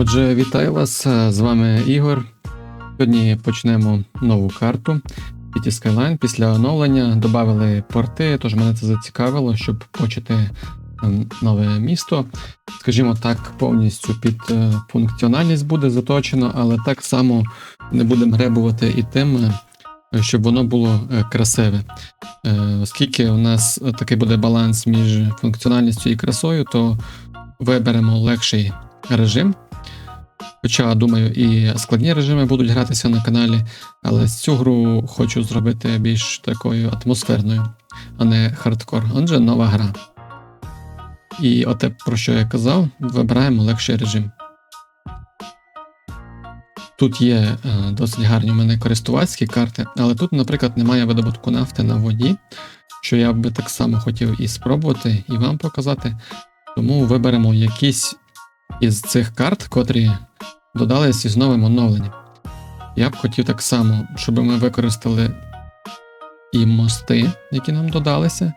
Отже, вітаю вас. З вами Ігор. Сьогодні почнемо нову карту City Skyline. Після оновлення додали порти, тож мене це зацікавило, щоб почати ем, нове місто. Скажімо так, повністю під е, функціональність буде заточено, але так само не будемо гребувати і тим, е, щоб воно було е, красиве. Е, Оскільки у нас такий буде баланс між функціональністю і красою, то виберемо легший режим. Хоча, думаю, і складні режими будуть гратися на каналі, але цю гру хочу зробити більш такою атмосферною, а не хардкор. Отже, нова гра. І оте, про що я казав, вибираємо легший режим. Тут є е, досить гарні у мене користувацькі карти, але тут, наприклад, немає видобутку нафти на воді, що я би так само хотів і спробувати, і вам показати. Тому виберемо якісь із цих карт, котрі додались із новим оновленням. Я б хотів так само, щоб ми використали і мости, які нам додалися.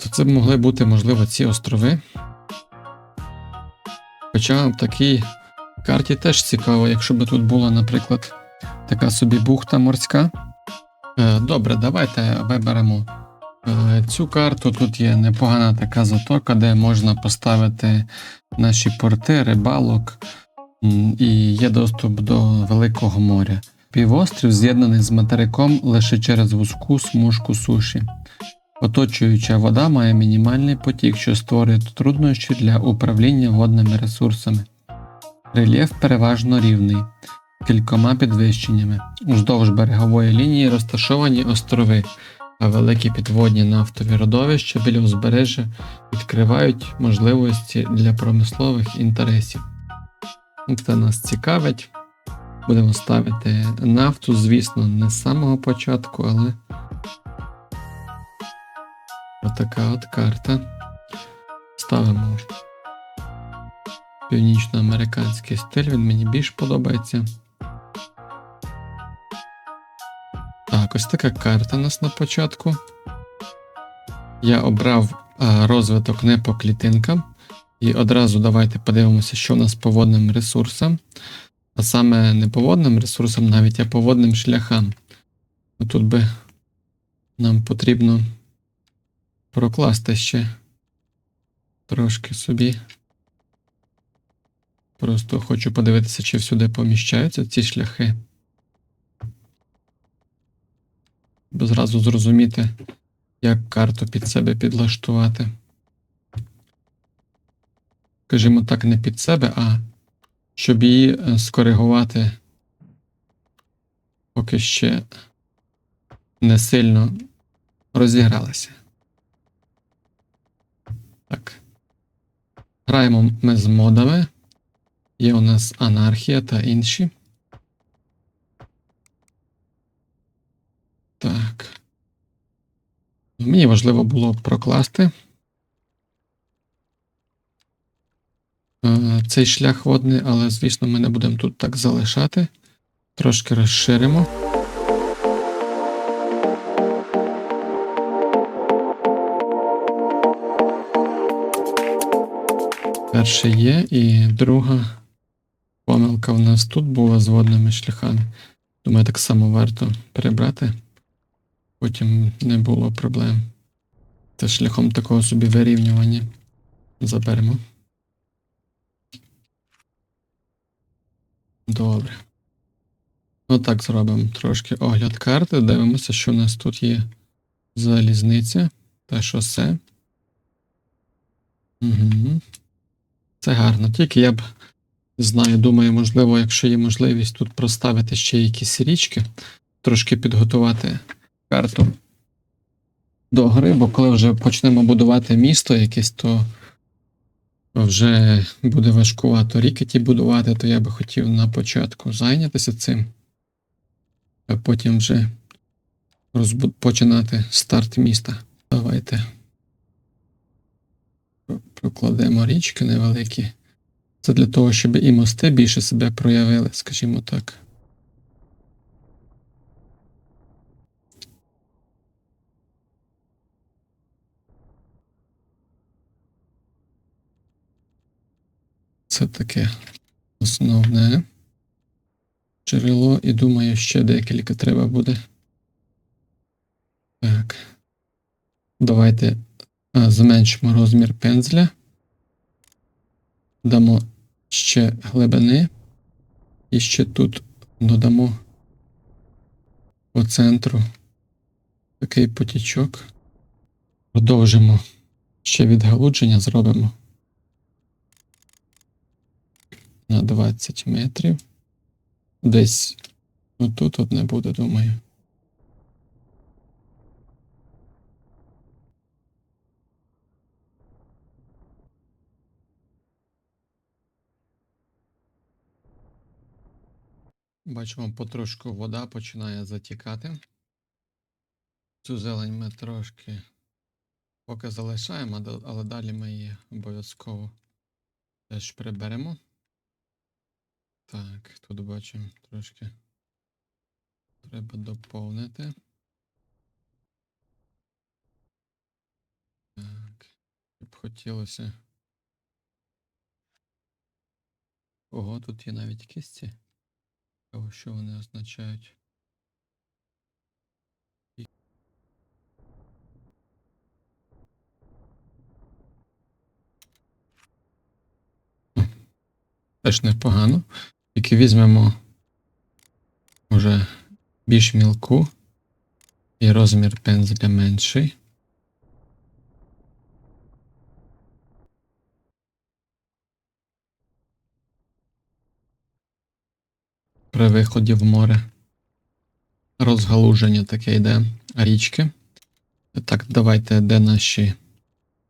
То це б могли бути, можливо, ці острови. Хоча в такій карті теж цікаво, якщо б тут була, наприклад, така собі бухта морська. Е, Добре, давайте виберемо цю карту. Тут є непогана така затока, де можна поставити наші порти, рибалок і є доступ до Великого моря. Півострів з'єднаний з материком лише через вузьку смужку суші. Оточуюча вода має мінімальний потік, що створює труднощі для управління водними ресурсами. Рельєф переважно рівний, кількома підвищеннями. Уздовж берегової лінії розташовані острови, а великі підводні нафтові родовища біля узбережжя відкривають можливості для промислових інтересів. Це нас цікавить. Будемо ставити нафту, звісно, не з самого початку, але отака от карта. Ставимо північноамериканський стиль, він мені більш подобається. Так, ось така карта у нас на початку. Я обрав а, розвиток не по клітинкам. І одразу давайте подивимося, що у нас по водним ресурсам. А саме не по водним ресурсам, навіть а по водним шляхам. Тут би нам потрібно прокласти ще трошки собі. Просто хочу подивитися, чи всюди поміщаються ці шляхи. Бо зразу зрозуміти, як карту під себе підлаштувати. Скажімо так, не під себе, а щоб її е, скоригувати, поки ще не сильно розігралася. Так. Граємо ми з модами. Є у нас анархія та інші. Так. Мені важливо було прокласти е, цей шлях водний, але, звісно, ми не будемо тут так залишати. Трошки розширимо. Перше є, і друга помилка в нас тут була з водними шляхами. Думаю, так само варто перебрати. Потім не було проблем. Це шляхом такого собі вирівнювання. Заберемо. Добре. Отак зробимо трошки огляд карти. Дивимося, що у нас тут є залізниця та шосе. Угу. Це гарно. Тільки я б знаю, думаю, можливо, якщо є можливість тут проставити ще якісь річки, трошки підготувати карту до гри, бо коли вже почнемо будувати місто якесь, то вже буде важкувато ріки ті будувати, то я би хотів на початку зайнятися цим, а потім вже розбу- починати старт міста. Давайте прокладемо річки невеликі. Це для того, щоб і мости більше себе проявили, скажімо так. Це таке основне джерело, і думаю, ще декілька треба буде. Так. Давайте зменшимо розмір пензля. Дамо ще глибини. І ще тут додамо по центру такий потічок. Продовжимо. Ще відгалудження зробимо. На 20 метрів. Десь отут от не буде, думаю. Бачимо, потрошку вода починає затікати. Цю зелень ми трошки поки залишаємо, але далі ми її обов'язково теж приберемо. Так, тут бачимо трошки треба доповнити. Так, щоб хотілося. Ого, тут є навіть кисті. Того, що вони означають? І- О, Теж непогано. Тільки візьмемо вже більш мілку і розмір пензля менший. При виході в море розгалуження таке йде річки. Так, давайте де наші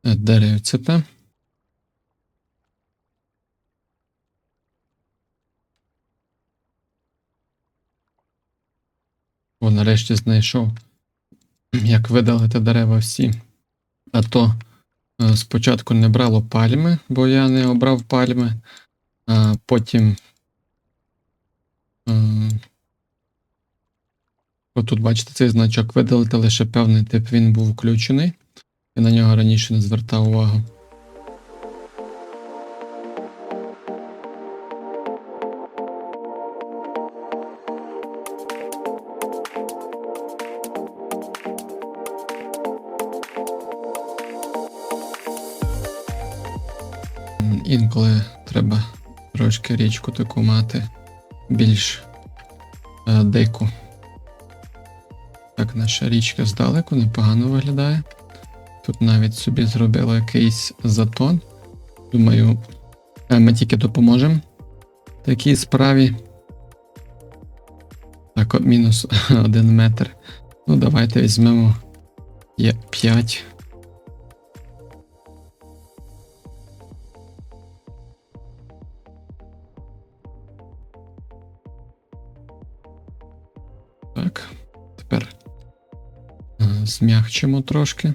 е, деревцята. О, нарешті знайшов, як видалити дерева всі. А то е, спочатку не брало пальми, бо я не обрав пальми, а потім. е, Отут, бачите, цей значок видалити лише певний тип, він був включений. Я на нього раніше не звертав увагу. Річку таку мати більш е, дику. Так, наша річка здалеку непогано виглядає. Тут навіть собі зробили якийсь затон. Думаю, е, ми тільки допоможемо такій справі. Так, от мінус один метр. Ну, давайте візьмемо є 5. Зм'якчимо трошки.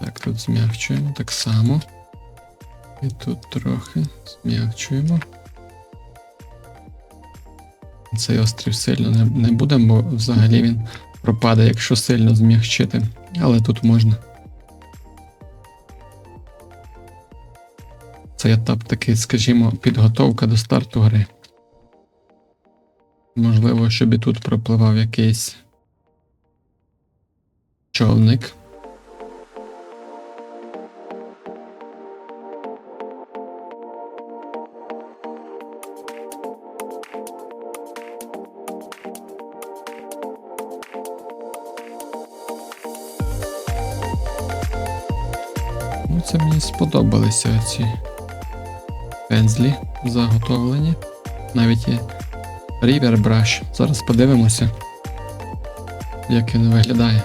Так, тут зм'якчуємо так само. І тут трохи зм'якчуємо. Цей острів сильно не, не будемо, бо взагалі він пропаде, якщо сильно зм'якчити. Але тут можна. Цей етап такий, скажімо, підготовка до старту гри. Можливо, щоб і тут пропливав якийсь човник. Ну, це мені сподобалися ці пензлі заготовлені. Навіть є River Brush. Зараз подивимося, як він виглядає.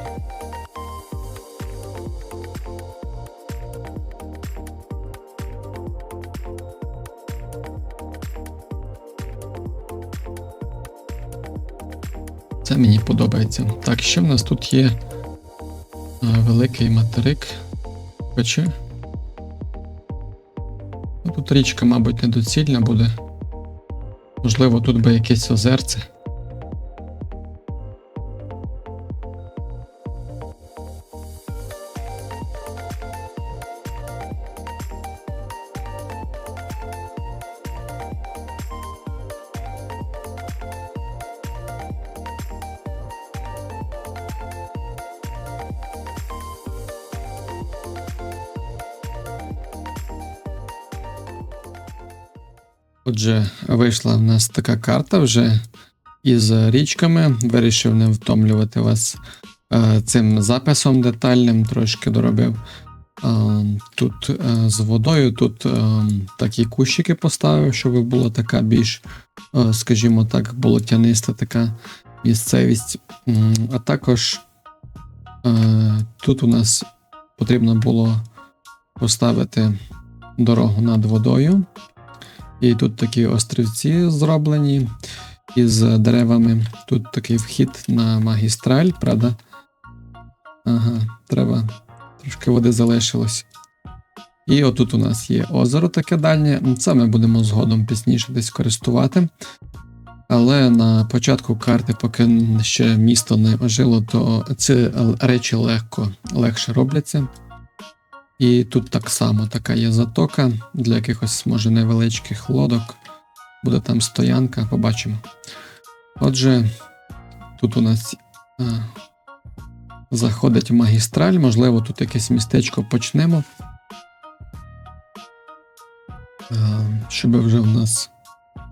Це мені подобається. Так, ще в нас тут є великий материк. Хоча. Тут річка, мабуть, недоцільна буде. Можливо, тут би якесь озерце. Отже, вийшла в нас така карта вже із річками. Вирішив не втомлювати вас е, цим записом детальним, трошки доробив. Е, Тут е, з водою, тут такі кущики поставив, щоб була така більш, скажімо так, болотяниста така місцевість. А також тут у нас потрібно було поставити дорогу над водою. І тут такі острівці зроблені із деревами. Тут такий вхід на магістраль, правда? Ага, треба трошки води залишилось. І отут у нас є озеро таке дальнє. Це ми будемо згодом пізніше десь користувати. Але на початку карти, поки ще місто не ожило, то ці речі легко легше робляться. І тут так само така є затока для якихось, може, невеличких лодок. Буде там стоянка, побачимо. Отже, тут у нас а, заходить магістраль, можливо, тут якесь містечко почнемо. А, щоб вже в нас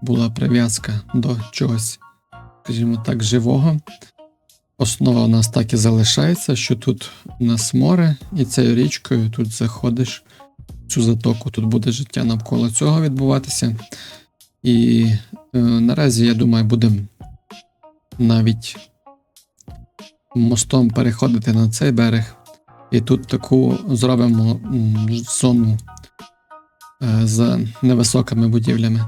була прив'язка до чогось, скажімо так, живого. Основа у нас так і залишається, що тут у нас море, і цією річкою тут заходиш в цю затоку, тут буде життя навколо цього відбуватися. І е, наразі, я думаю, будемо навіть мостом переходити на цей берег. І тут таку зробимо зону е, з невисокими будівлями.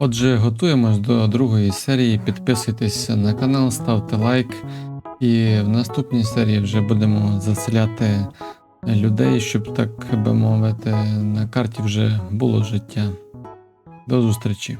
Отже, готуємось до другої серії. Підписуйтесь на канал, ставте лайк. І в наступній серії вже будемо заселяти людей, щоб так би мовити, на карті вже було життя. До зустрічі!